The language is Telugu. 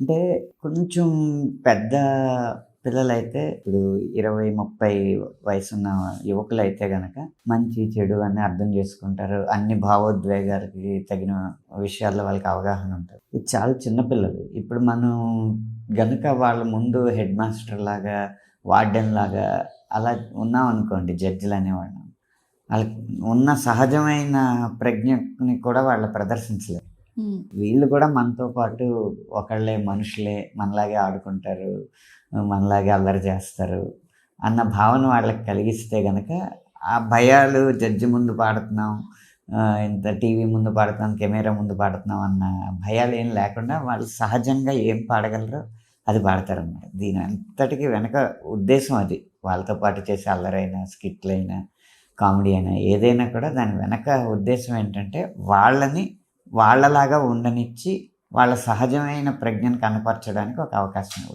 అంటే కొంచెం పెద్ద పిల్లలైతే ఇప్పుడు ఇరవై ముప్పై వయసున్న యువకులైతే గనక మంచి చెడు అని అర్థం చేసుకుంటారు. అన్ని భావోద్వేగాలకి తగిన విషయాల్లో వాళ్ళకి అవగాహన ఉంటుంది. ఇది చాలా చిన్న పిల్లలు. ఇప్పుడు మనం గనుక వాళ్ళ ముందు హెడ్ మాస్టర్ లాగా వార్డెన్ లాగా అలా ఉన్నాం అనుకోండి జడ్జిలు అనేవాళ్ళం. వాళ్ళకి ఉన్న సహజమైన ప్రజ్ఞని కూడా వాళ్ళు ప్రదర్శించలేరు. వీళ్ళు కూడా మనతో పాటు ఒకళ్ళే మనుషులే మనలాగే ఆడుకుంటారు మనలాగే అల్లరి చేస్తారు అన్న భావన వాళ్ళకి కలిగిస్తే గనక ఆ భయాలు జడ్జి ముందు పాడుతున్నాం ఇంత టీవీ ముందు పాడుతున్నాం కెమెరా ముందు పాడుతున్నాం అన్న భయాలు ఏం లేకుండా వాళ్ళు సహజంగా ఏం పాడగలరో అది పాడతారన్నమాట. దీని అంతటికి వెనక ఉద్దేశం అది. వాళ్ళతో పాటు చేసే అల్లరైనా స్కిట్లైనా కామెడీ అయినా ఏదైనా కూడా దాని వెనక ఉద్దేశం ఏంటంటే వాళ్ళని వాళ్ళలాగా ఉండనిచ్చి వాళ్ళ సహజమైన ప్రజ్ఞను కనపరచడానికి ఒక అవకాశం ఇవ్వడం